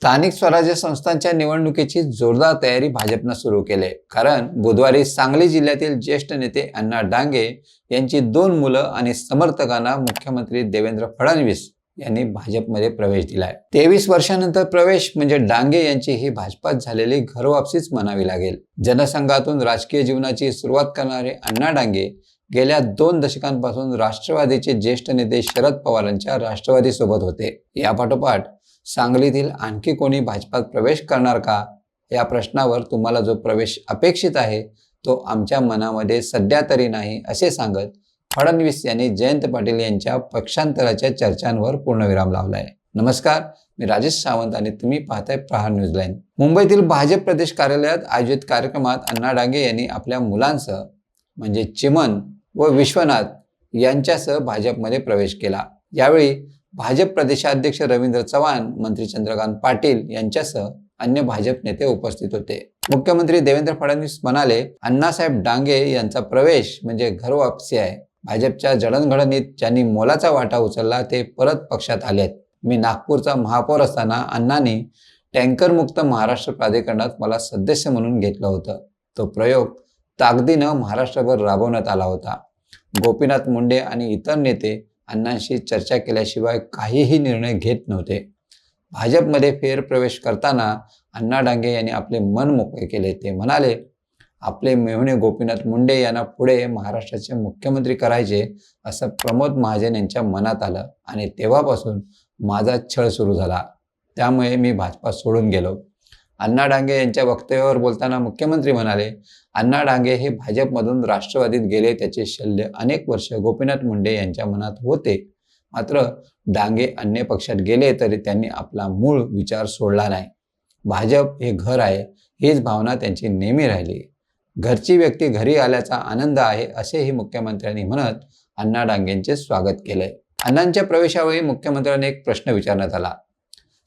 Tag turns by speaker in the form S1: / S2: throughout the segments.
S1: स्थानिक स्वराज्य संस्थांच्या निवडणुकीची जोरदार तयारी भाजपनं सुरू केली. आहे कारण बुधवारी सांगली जिल्ह्यातील ज्येष्ठ नेते अण्णा डांगे यांची दोन मुलं आणि समर्थकांना मुख्यमंत्री देवेंद्र फडणवीस यांनी भाजपमध्ये प्रवेश दिलाय. तेवीस वर्षानंतर प्रवेश म्हणजे डांगे यांची ही भाजपात झालेली घरवापसीच म्हणावी लागेल. जनसंघातून राजकीय जीवनाची सुरुवात करणारे अण्णा डांगे गेल्या दोन दशकांपासून राष्ट्रवादीचे ज्येष्ठ नेते शरद पवारांच्या राष्ट्रवादी सोबत होते. यापाठोपाठ सांगलीतील आणखी कोणी भाजपात प्रवेश करणार का? या प्रश्नावर तुम्हाला जो प्रवेश अपेक्षित आहे तो आमच्या मनामध्ये सध्या तरी नाही असे सांगत फडणवीस यांनी जयंत पाटील यांच्या पक्षांतराच्या चर्चांवर पूर्णविराम लावलाय. नमस्कार मी राजेश सावंत आणि तुम्ही पाहताय प्रहार न्यूज लाईन. मुंबईतील भाजप प्रदेश कार्यालयात आयोजित कार्यक्रमात अण्णा डांगे यांनी आपल्या मुलांसह म्हणजे चिमन व विश्वनाथ यांच्यासह भाजपमध्ये प्रवेश केला. यावेळी भाजप प्रदेशाध्यक्ष रवींद्र चव्हाण मंत्री चंद्रकांत पाटील यांच्यासह अन्य भाजप नेते उपस्थित होते. मुख्यमंत्री देवेंद्र फडणवीस म्हणाले अण्णासाहेब डांगे यांचा प्रवेश म्हणजे घर वापसी आहे. भाजपच्या जडणघडणीत ज्यांनी मोलाचा वाटा उचलला ते परत पक्षात आलेत मी नागपूरचा महापौर असताना अण्णांनी टँकरमुक्त महाराष्ट्र प्राधिकरणात मला सदस्य म्हणून घेतलं होतं. तो प्रयोग ताकदीनं महाराष्ट्रभर राबवण्यात आला होता. गोपीनाथ मुंडे आणि इतर नेते अण्णांशी चर्चा केल्याशिवाय काहीही निर्णय घेत नव्हते. भाजपमध्ये फेरप्रवेश करताना अण्णा डांगे यांनी आपले मन मोकळे केले. ते म्हणाले आपले मेहुणे गोपीनाथ मुंडे यांना पुढे महाराष्ट्राचे मुख्यमंत्री करायचे असं प्रमोद महाजन यांच्या मनात आलं आणि तेव्हापासून माझा छळ सुरू झाला. त्यामुळे मी भाजपा सोडून गेलो. अण्णा डांगे यांच्या वक्तव्यावर बोलताना मुख्यमंत्री म्हणाले अण्णा डांगे हे भाजपमधून राष्ट्रवादीत गेले त्याचे शल्य अनेक वर्ष गोपीनाथ मुंडे यांच्या मनात होते. मात्र डांगे अन्य पक्षात गेले तरी त्यांनी आपला मूळ विचार सोडला नाही. भाजप हे घर आहे हीच भावना त्यांची नेहमी राहिली. घरची व्यक्ती घरी आल्याचा आनंद आहे असेही मुख्यमंत्र्यांनी म्हणत अण्णा डांगेंचे स्वागत केले अण्णांच्या प्रवेशावेळी मुख्यमंत्र्यांनी एक प्रश्न विचारण्यात आला.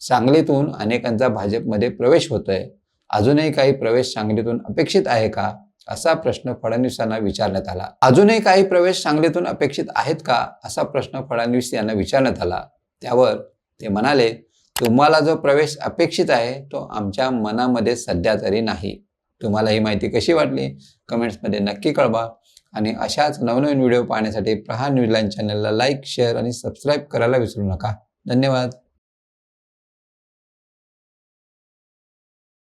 S1: सांगलीतून अनेकांचा भाजपमध्ये प्रवेश होतोय. अजूनही काही प्रवेश सांगलीतून अपेक्षित आहे का? असा प्रश्न फडणवीसांना विचारण्यात आला. अजूनही काही प्रवेश सांगलीतून अपेक्षित आहेत का? असा प्रश्न फडणवीस यांना विचारण्यात आला. त्यावर ते म्हणाले तुम्हाला जो प्रवेश अपेक्षित आहे तो आमच्या मनामध्ये सध्या तरी नाही. तुम्हाला ही माहिती कशी वाटली? कमेंट्समध्ये नक्की कळवा. आणि अशाच नवनवीन व्हिडिओ पाहण्यासाठी प्रहार न्यूजलाईन चॅनलला लाईक शेअर आणि सबस्क्राईब करायला विसरू नका. धन्यवाद.